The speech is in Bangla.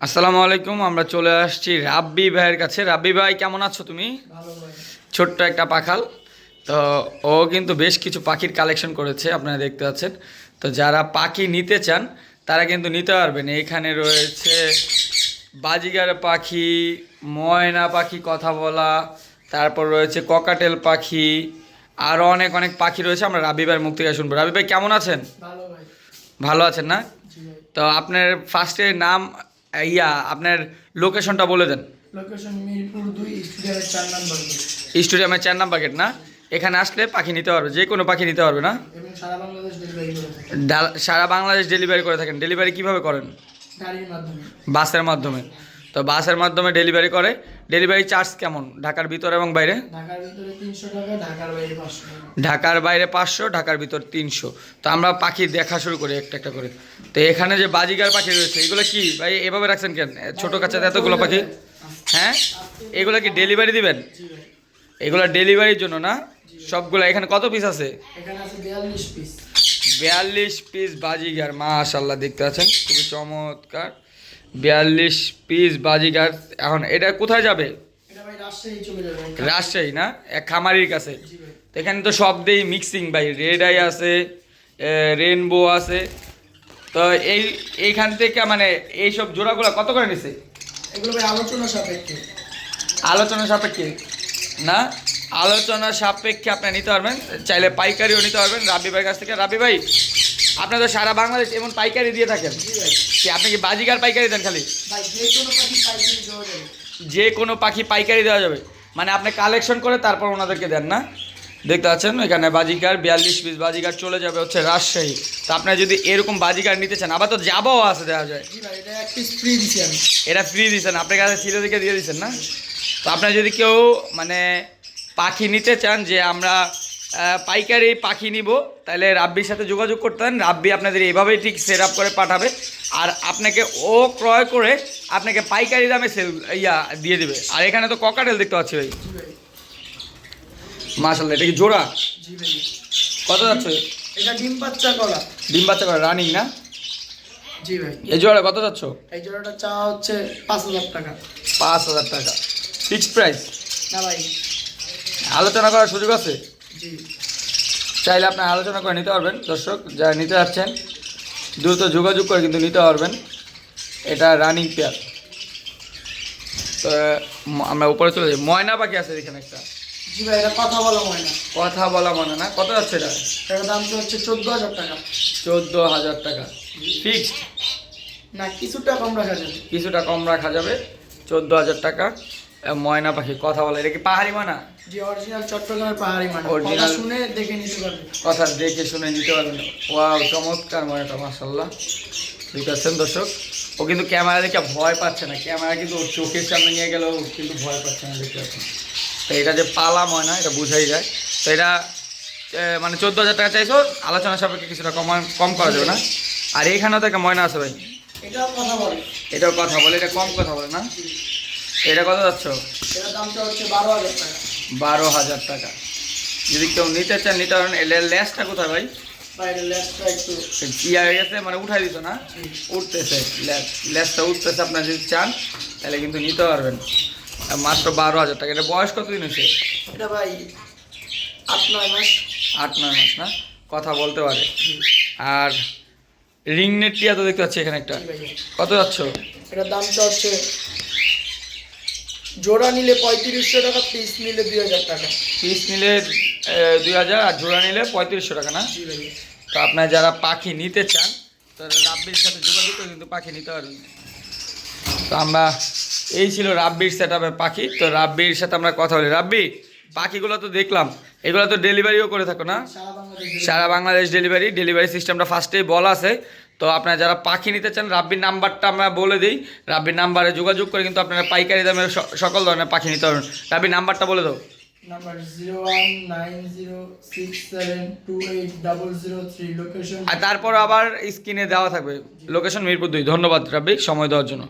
আসসালামু আলাইকুম আমরা চলে আসছি রাব্বি ভাইয়ের কাছে। রাব্বি ভাই কেমন আছো তুমি? ছোট্ট একটা পাখাল। তো ও কিন্তু বেশ কিছু পাখির কালেকশন করেছে আপনারা দেখতে পাচ্ছেন। তো যারা পাখি নিতে চান তারা কিন্তু নিতে পারবেন। এখানে রয়েছে বাজিগার পাখি ময়না পাখি কথা বলা তারপর রয়েছে ককাটেল পাখি আরও অনেক অনেক পাখি রয়েছে। আমরা রাবি ভাইয়ের মুখ থেকে শুনব। রাবি ভাই কেমন আছেন? ভালো আছেন না? তো আপনার ফার্স্টে নাম ইয়া আপনার লোকেশনটা বলে দেন। লোকেশন মিরপুর দুই স্টুডিয়ামের চার নাম্বার গেট। স্টেডিয়ামের চার নাম্বার গেট না? এখানে আসলে পাখি নিতে পারবে যে কোনো পাখি নিতে পারবে না? সারা বাংলাদেশ ডেলিভারি করে সারা বাংলাদেশ ডেলিভারি করে থাকেন। ডেলিভারি কীভাবে করেন? গাড়ির মাধ্যমে। বাসের মাধ্যমে। তো বাসের মাধ্যমে ডেলিভারি করে। ডেলিভারি চার্জ কেমন? ঢাকার ভিতর এবং বাইরে? ঢাকার ভিতরে তিনশো টাকা ঢাকার বাইরে পাঁচশো ঢাকার বাইরে পাঁচশো ঢাকার ভিতর তিনশো। তো আমরা পাখি দেখা শুরু করি একটা একটা করে। তো এখানে যে বাজিগার পাখি রয়েছে এগুলো কি? ভাই এভাবে রাখছেন কেন? ছোটো কাচ্চাতে এতগুলো পাখি। হ্যাঁ? এগুলো কি ডেলিভারি দিবেন? এগুলো ডেলিভারির জন্য না? সবগুলো এখানে কত পিস আছে? বিয়াল্লিশ পিস বিয়াল্লিশ পিস বাজিগার মাশাল্লাহ দেখতে পাচ্ছেন? খুবই চমৎকার। বিয়াল্লিশ পিস বাজিগার এখন এটা কোথায় যাবে? রাজশাহী না? এক খামারির কাছে। তো এখানে তো সব দিয়েই মিক্সিং ভাই। রেড আই আছে রেনবো আছে। তো এই এইখান থেকে মানে এইসব জোড়াগুলো কত করে নিছে? এগুলো ভাই আলোচনা সাপেক্ষে। আলোচনা সাপেক্ষে না? আলোচনা সাপেক্ষে আপনি নিতে পারবেন। চাইলে পাইকারিও নিতে পারবেন। রাবি ভাইয়ের কাছ থেকে। রাবি ভাই আপনার তো সারা বাংলাদেশ এমন পাইকারি দিয়ে থাকেন। আপনি কি বাজিকার পাইকারি দেন খালি? যে কোনো পাখি পাইকারি দেওয়া যাবে। মানে আপনি কালেকশন করে তারপর ওনাদেরকে দেন না? দেখতে পাচ্ছেন? এখানে বাজিকার বিয়াল্লিশ পিস বাজিকার চলে যাবে হচ্ছে রাজশাহী। তো আপনার যদি এরকম বাজিকার নিতে চান আবার তো যাবও আছে দেওয়া যায়। এটা ফ্রি আমি। এটা ফ্রি দিচ্ছেন আপনার কাছে ছিল দিকে দিয়ে দিচ্ছেন না? তো আপনার যদি কেউ মানে পাখি নিতে চান যে আমরা পাইকারি পাখি নিব। তাহলে রাব্বির সাথে যোগাযোগ করতে পারেন। রাব্বি আপনাদের এইভাবেই ঠিক সেট আপ করে পাঠাবে। আর আপনাকে ও ক্রয় করে আপনাকে পাইকারি দামে সেল ইয়া দিয়ে দেবে। আর এখানে তো ককাটেল দেখতে পাচ্ছি ভাই। মাশাল্লাহ এটা কি জোড়া? কত যাচ্ছে? এটা ডিম বাচ্চা করা ডিম বাচ্চা করে রানিং না? জি ভাই। এই জোড়া কত যাচ্ছ? এই জোড়াটা চাওয়া হচ্ছে পাঁচ হাজার টাকা। পাঁচ হাজার টাকা। ফিক্সড প্রাইস না ভাই। আলোচনা করার সুযোগ আছে? চাইলে আপনি আলোচনা করে নিতে পারবেন। দর্শক যারা নিতে যাচ্ছেন দ্রুত যোগাযোগ করে কিন্তু নিতে পারবেন। এটা রানিং পেয়ার তো আমরা উপরে চলে যাই। ময়না পাখি আছে এখানে একটা। জি ভাই এটা কথা বলা হয় না কথা বলা মনে না? কত যাচ্ছে এটা? এটার দাম তো হচ্ছে চোদ্দ হাজার টাকা। চোদ্দ হাজার টাকা। ফিক্সড না কিছুটা কম রাখা যাবে। কিছুটা কম রাখা যাবে। চোদ্দ হাজার টাকা। ময়না পাখি কথা বলে। এটা কি পাহাড়ি ময়না? জি অরিজিনাল চট্টগ্রামের পাহাড়ি মানে Original- কথা শুনে দেখে নিতে পারবে কথা দেখে শুনে নিতে পারবেন। ওয়াও চমৎকার ময়নাটা মাসাল্লাহ ঠিক আছেন দর্শক ও কিন্তু ক্যামেরা দেখে ভয় পাচ্ছে না। ক্যামেরা কিন্তু ওর চোখের সামনে নিয়ে গেলেও কিন্তু ভয় পাচ্ছে না দেখতে পাচ্ছেন তো এটা যে পালা ময়না এটা বোঝাই যায়। তো এটা মানে চোদ্দ হাজার টাকা চাইছো আলোচনা সাপেক্ষে কিছুটা কম কম করা যাবে না। আর এইখানেও তো একটা ময়না আছে ভাই। এটাও কথা বলে। এটাও কথা বলে এটা কম কথা বলে না? এটা কত যাচ্ছ? হচ্ছে বারো হাজার টাকা। যদি কেউ নিতে চান নিতে পারেন। লেসটা কোথায় ভাই? ইয়া হয়ে গেছে মানে উঠাই দিত না? উঠতেছে। লে- লেজটা উঠতেছে আপনার যদি চান তাহলে কিন্তু নিতে পারবেন। মাত্র বারো হাজার টাকা। এটা বয়স কতদিন হয়েছে? এটা ভাই আট নয় মাস। আট নয় মাস না? কথা বলতে পারে। আর রিং নেট টিয়া তো দেখতে পাচ্ছি এখানে একটা। কত যাচ্ছ? এটার দামটা হচ্ছে জোড়া নিলে পঁয়ত্রিশশো টাকা পিস নিলে দুই হাজার টাকা। পিস নিলে দুই হাজার আর জোড়া নিলে পঁয়ত্রিশশো টাকা না? তো আপনার যারা পাখি নিতে চান তারা রাব্বির সাথে যোগাযোগ করে কিন্তু পাখি নিতে পারবেন। তো আমরা এই ছিল রাব্বির সেট পাখি। তো রাব্বির সাথে আমরা কথা বলি। রাব্বি পাখিগুলো তো দেখলাম। এগুলো তো ডেলিভারিও করে থাকো না? সারা বাংলাদেশ সারা বাংলাদেশ ডেলিভারি ডেলিভারি সিস্টেমটা ফার্স্টেই বলা আছে। তো আপনারা যারা পাখি নিতে চান রাব্বির নাম্বারটা আমরা বলে দিই। রাব্বির নাম্বারে যোগাযোগ করে কিন্তু আপনারা পাইকারি দামে সকল ধরনের পাখি নিতে পারবেন। রাব্বির নাম্বারটা বলে দাও। আর তারপর আবার স্ক্রিনে দেওয়া থাকবে লোকেশন মিরপুর দুই। ধন্যবাদ রাব্বি সময় দেওয়ার জন্য।